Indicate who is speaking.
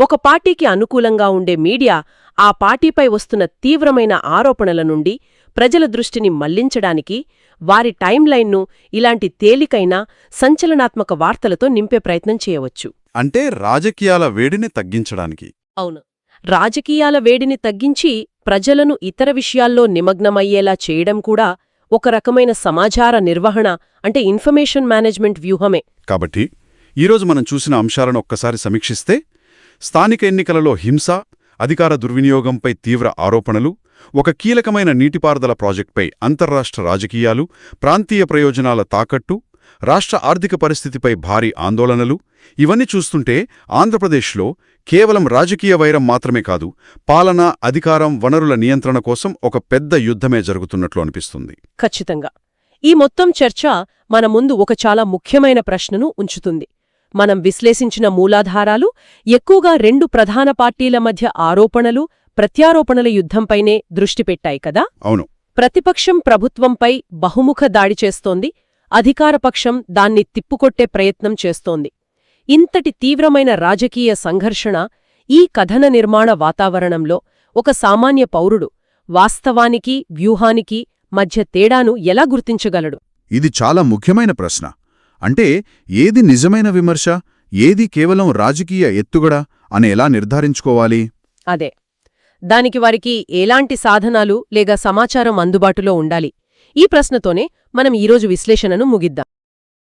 Speaker 1: ఒక పార్టీకి అనుకూలంగా ఉండే మీడియా ఆ పార్టీపై వస్తున్న తీవ్రమైన ఆరోపణల నుండి ప్రజల దృష్టిని మళ్ళించడానికి వారి టైంలైన్ను ఇలాంటి తేలికైన సంచలనాత్మక వార్తలతో నింపే ప్రయత్నం చేయవచ్చు.
Speaker 2: అంటే రాజకీయాల వేడిని తగ్గించడానికి.
Speaker 1: అవును. రాజకీయాల వేడిని తగ్గించి ప్రజలను ఇతర విషయాల్లో నిమగ్నమయ్యేలా చేయడం కూడా ఒక రకమైన సమాచార నిర్వహణ అంటే ఇన్ఫర్మేషన్ మేనేజ్మెంట్ వ్యూహమే.
Speaker 2: కాబట్టి ఈరోజు మనం చూసిన అంశాలను ఒక్కసారి సమీక్షిస్తే స్థానిక ఎన్నికలలో హింస అధికార దుర్వినియోగంపై తీవ్ర ఆరోపణలు ఒక కీలకమైన నీటిపారుదల ప్రాజెక్టుపై అంతర్రాష్ట్ర రాజకీయాలు ప్రాంతీయ ప్రయోజనాల తాకట్టు రాష్ట్ర ఆర్థిక పరిస్థితిపై భారీ ఆందోళనలు ఇవన్నీ చూస్తుంటే ఆంధ్రప్రదేశ్లో కేవలం రాజకీయ వైరం మాత్రమే కాదు పాలన అధికారం వనరుల నియంత్రణ కోసం ఒక పెద్ద యుద్ధమే జరుగుతున్నట్లు అనిపిస్తుంది.
Speaker 1: ఖచ్చితంగా. ఈ మొత్తం చర్చ మన ముందు ఒక చాలా ముఖ్యమైన ప్రశ్నను ఉంచుతుంది. మనం విశ్లేషించిన మూలాధారాలు ఎక్కువగా రెండు ప్రధాన పార్టీల మధ్య ఆరోపణలు ప్రత్యారోపణల యుద్ధంపైనే దృష్టి పెట్టాయి కదా?
Speaker 2: అవును.
Speaker 1: ప్రతిపక్షం ప్రభుత్వంపై బహుముఖ దాడి చేస్తోంది అధికారపక్షం దాన్ని తిప్పుకొట్టే ప్రయత్నం చేస్తోంది. ఇంతటి తీవ్రమైన రాజకీయ సంఘర్షణ ఈ కథన నిర్మాణ వాతావరణంలో ఒక సామాన్య పౌరుడు వాస్తవానికి వ్యూహానికి మధ్య తేడాను ఎలా గుర్తించగలడు?
Speaker 3: ఇది చాలా ముఖ్యమైన ప్రశ్న. అంటే ఏది నిజమైన విమర్శ? ఏది కేవలం రాజకీయ ఎత్తుగడ? అని ఎలా నిర్ధారించుకోవాలి?
Speaker 1: అదే. దానికి వారికి ఎలాంటి సాధనాలు లేక సమాచారం అందుబాటులో ఉండాలి? ఈ ప్రశ్నతోనే మనం ఈరోజు విశ్లేషణను ముగిద్దాం.